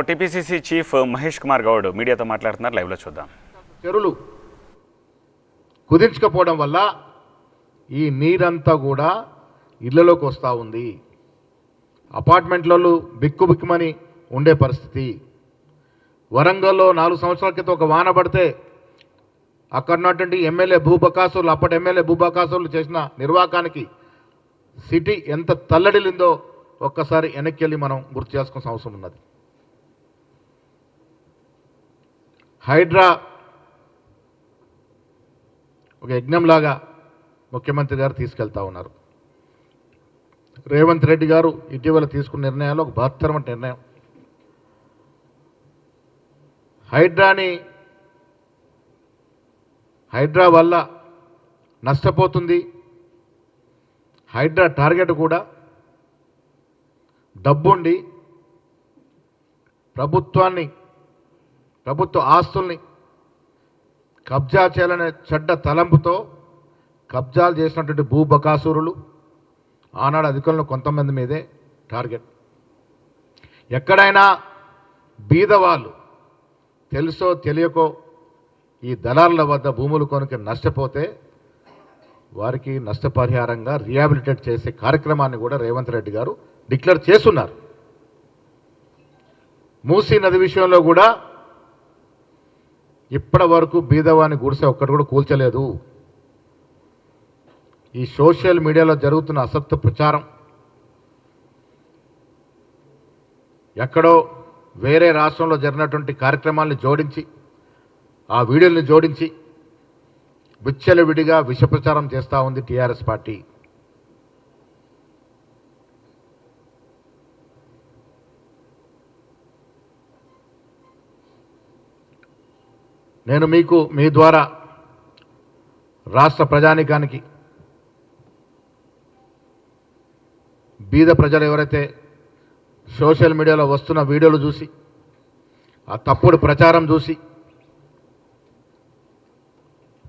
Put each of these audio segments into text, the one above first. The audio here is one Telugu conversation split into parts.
టీపీసీసీ చీఫ్ మహేష్ కుమార్ గౌడ్ మీడియాతో మాట్లాడుతున్నారు. లైవ్లో చూద్దాం. చెరువులు కుదించకపోవడం వల్ల ఈ నీరంతా కూడా ఇళ్ళలోకి వస్తూ ఉంది. అపార్ట్మెంట్లలో బిక్కు బిక్కుమని ఉండే పరిస్థితి. వరంగల్లో నాలుగు సంవత్సరాల క్రితం ఒక వాన పడితే అక్కడ ఉన్నటువంటి ఎమ్మెల్యే భూబకాసులు అప్పటి ఎమ్మెల్యే భూబకాసులు చేసిన నిర్వాహకానికి సిటీ ఎంత తల్లడిల్లిందో ఒక్కసారి వెనక్కి వెళ్ళి మనం గుర్తు చేసుకోవాల్సిన అవసరం ఉన్నది. హైడ్రా ఒక యజ్ఞంలాగా ముఖ్యమంత్రి గారు తీసుకెళ్తా ఉన్నారు. రేవంత్ రెడ్డి గారు ఇటీవల తీసుకున్న నిర్ణయాలు ఒక బహత్తరమైన నిర్ణయం. హైడ్రాని హైడ్రా వల్ల నష్టపోతుంది. హైడ్రా టార్గెట్ కూడా డబ్బుండి ప్రభుత్వాన్ని ప్రభుత్వ ఆస్తుల్ని కబ్జా చేయాలనే చెడ్డ తలంపుతో కబ్జాలు చేసినటువంటి భూబకాసురులు ఆనాడు అధికారులు కొంతమంది మీదే టార్గెట్. ఎక్కడైనా బీదవాళ్ళు తెలుసో తెలియకో ఈ దళారుల వద్ద భూములు కొనుక నష్టపోతే వారికి నష్టపరిహారంగా రిహాబిలిటేట్ చేసే కార్యక్రమాన్ని కూడా రేవంత్ రెడ్డి గారు డిక్లేర్ చేస్తున్నారు. మూసీ నది విషయంలో కూడా ఇప్పటి వరకు బీదవాని గుడిసె ఒక్కటి కూడా కూల్చలేదు. ఈ సోషల్ మీడియాలో జరుగుతున్న అసత్య ప్రచారం. ఎక్కడో వేరే రాష్ట్రంలో జరిగినటువంటి కార్యక్రమాలను జోడించి ఆ వీడియోల్ని జోడించి విచ్చలవిడిగా విష ప్రచారం చేస్తూ ఉంది టీఆర్ఎస్ పార్టీ. నేను మీకు మీ ద్వారా రాష్ట్ర ప్రజానికానికి బీద ప్రజలు ఎవరైతే సోషల్ మీడియాలో వస్తున్న వీడియోలు చూసి ఆ తప్పుడు ప్రచారం చూసి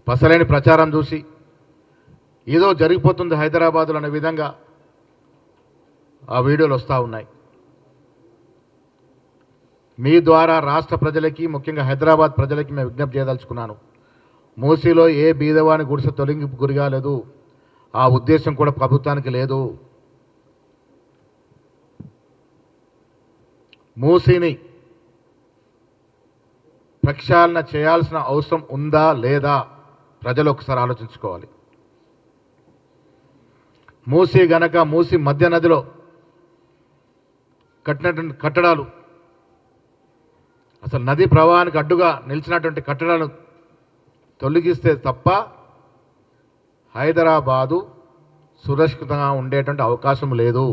పసలేని ప్రచారం చూసి ఏదో జరిగిపోతుంది హైదరాబాదులో అనే విధంగా ఆ వీడియోలు వస్తూ ఉన్నాయి. మీ ద్వారా రాష్ట్ర ప్రజలకి ముఖ్యంగా హైదరాబాద్ ప్రజలకి మేము విజ్ఞప్తి చేయదలుచుకున్నాను. మూసీలో ఏ బీదవాని గుడిసె తొలగింపు గురిగాలేదు ఆ ఉద్దేశం కూడా ప్రభుత్వానికి లేదు. మూసీని ప్రక్షాళన చేయాల్సిన అవసరం ఉందా లేదా ప్రజలు ఒకసారి ఆలోచించుకోవాలి. మూసీ గనక మూసీ మధ్య నదిలో కట్టినటువంటి కట్టడాలు అసలు నది ప్రవాహానికి అడ్డుగా నిలిచినటువంటి కట్టడాలను తొలగిస్తే తప్ప హైదరాబాదు సురక్షితంగా ఉండేటువంటి అవకాశం లేదు.